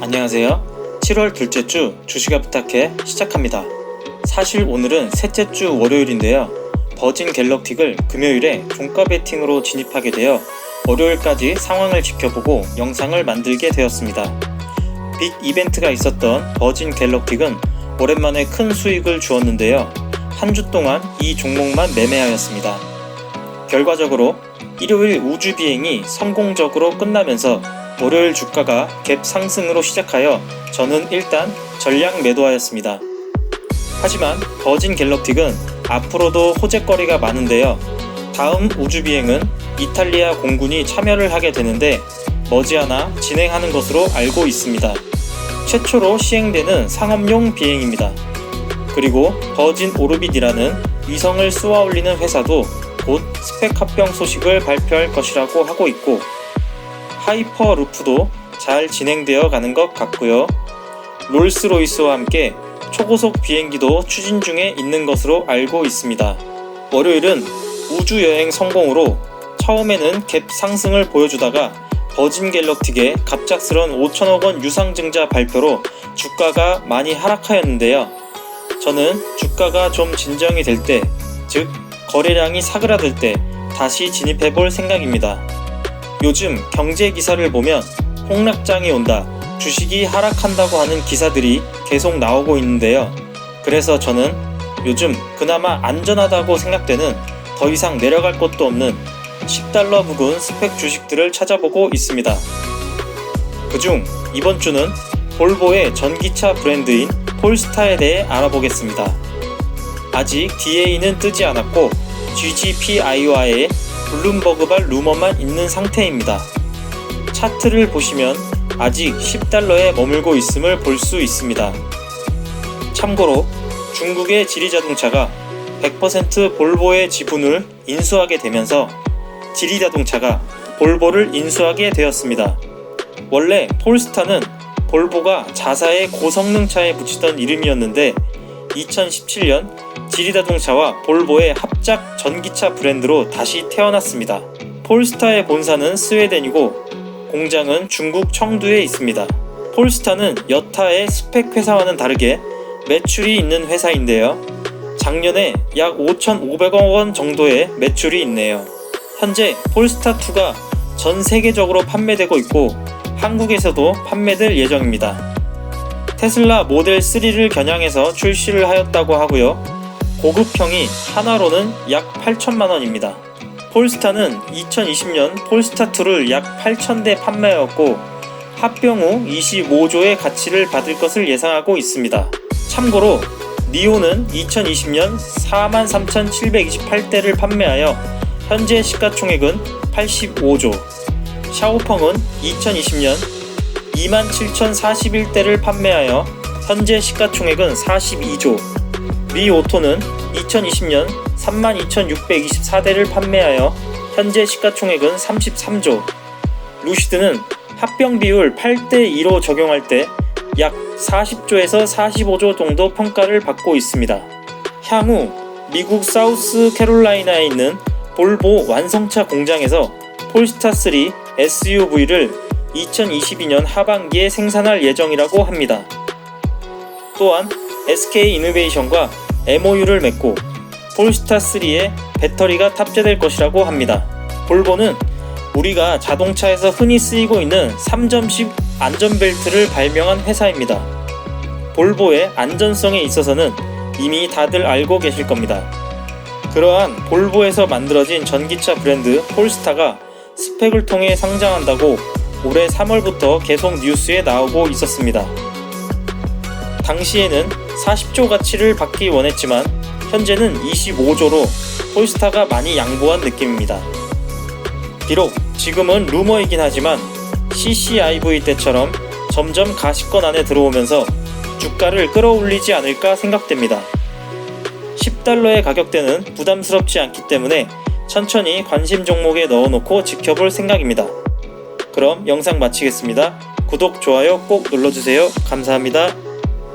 안녕하세요. 7월 둘째 주 주식을 부탁해 시작합니다. 사실 오늘은 셋째 주 월요일인데요. 버진 갤럭틱을 금요일에 종가 베팅으로 진입하게 되어 월요일까지 상황을 지켜보고 영상을 만들게 되었습니다. 빅 이벤트가 있었던 버진 갤럭틱은 오랜만에 큰 수익을 주었는데요. 한 주 동안 이 종목만 매매하였습니다. 결과적으로 일요일 우주 비행이 성공적으로 끝나면서 월요일 주가가 갭 상승으로 시작하여 저는 일단 전량 매도하였습니다. 하지만 버진 갤럭틱은 앞으로도 호재거리가 많은데요. 다음 우주 비행은 이탈리아 공군이 참여를 하게 되는데 머지않아 진행하는 것으로 알고 있습니다. 최초로 시행되는 상업용 비행입니다. 그리고 버진 오르빗이라는 위성을 쏘아 올리는 회사도 곧 스펙 합병 소식을 발표할 것이라고 하고 있고 하이퍼 루프도 잘 진행되어 가는 것 같고요. 롤스로이스와 함께 초고속 비행기도 추진 중에 있는 것으로 알고 있습니다. 월요일은 우주 여행 성공으로 처음에는 갭 상승을 보여주다가 버진 갤럭틱의 갑작스런 5천억 원 유상증자 발표로 주가가 많이 하락하였는데요. 저는 주가가 좀 진정이 될 때, 즉 거래량이 사그라들 때 다시 진입해 볼 생각입니다. 요즘 경제 기사를 보면 폭락장이 온다, 주식이 하락한다고 하는 기사들이 계속 나오고 있는데요. 그래서 저는 요즘 그나마 안전하다고 생각되는 더 이상 내려갈 곳도 없는 10달러 부근 스펙 주식들을 찾아보고 있습니다. 그중 이번 주는 볼보의 전기차 브랜드인 폴스타에 대해 알아보겠습니다. 아직 DA는 뜨지 않았고 GGPI와의 블룸버그발 루머만 있는 상태입니다. 차트를 보시면 아직 10달러에 머물고 있음을 볼 수 있습니다. 참고로 중국의 지리자동차가 100% 볼보의 지분을 인수하게 되면서 지리자동차가 볼보를 인수하게 되었습니다. 원래 폴스타는 볼보가 자사의 고성능차에 붙이던 이름이었는데 2017년 지리자동차와 볼보의 합작 전기차 브랜드로 다시 태어났습니다. 폴스타의 본사는 스웨덴이고 공장은 중국 청두에 있습니다. 폴스타는 여타의 스펙 회사와는 다르게 매출이 있는 회사인데요. 작년에 약 5,500억 원 정도의 매출이 있네요. 현재 폴스타2가 전 세계적으로 판매되고 있고 한국에서도 판매될 예정입니다. 테슬라 모델 3를 겨냥해서 출시를 하였다고 하고요. 고급형이 하나로는 약 8천만 원입니다. 폴스타는 2020년 폴스타2를 약 8,000대 판매하였고 합병 후 25조의 가치를 받을 것을 예상하고 있습니다. 참고로 니오는 2020년 43,728대를 판매하여 현재 시가총액은 85조, 샤오펑은 2020년 27,041대를 판매하여 현재 시가총액은 42조, 리오토는 2020년 32,624대를 판매하여 현재 시가총액은 33조, 루시드는 합병 비율 8대 2로 적용할 때 약 40조에서 45조 정도 평가를 받고 있습니다. 향후 미국 사우스 캐롤라이나에 있는 볼보 완성차 공장에서 폴스타 3 SUV를 2022년 하반기에 생산할 예정이라고 합니다. 또한 SK 이노베이션과 MOU를 맺고 폴스타 3에 배터리가 탑재될 것이라고 합니다. 볼보는 우리가 자동차에서 흔히 쓰이고 있는 3점식 안전벨트를 발명한 회사입니다. 볼보의 안전성에 있어서는 이미 다들 알고 계실 겁니다. 그러한 볼보에서 만들어진 전기차 브랜드 폴스타가 스펙을 통해 상장한다고 올해 3월부터 계속 뉴스에 나오고 있었습니다. 당시에는 40조 가치를 받기 원했지만 현재는 25조로 폴스타가 많이 양보한 느낌입니다. 비록 지금은 루머이긴 하지만 CCIV 때처럼 점점 가시권 안에 들어오면서 주가를 끌어올리지 않을까 생각됩니다. 10달러의 가격대는 부담스럽지 않기 때문에 천천히 관심 종목에 넣어놓고 지켜볼 생각입니다. 그럼 영상 마치겠습니다. 구독, 좋아요 꼭 눌러주세요. 감사합니다.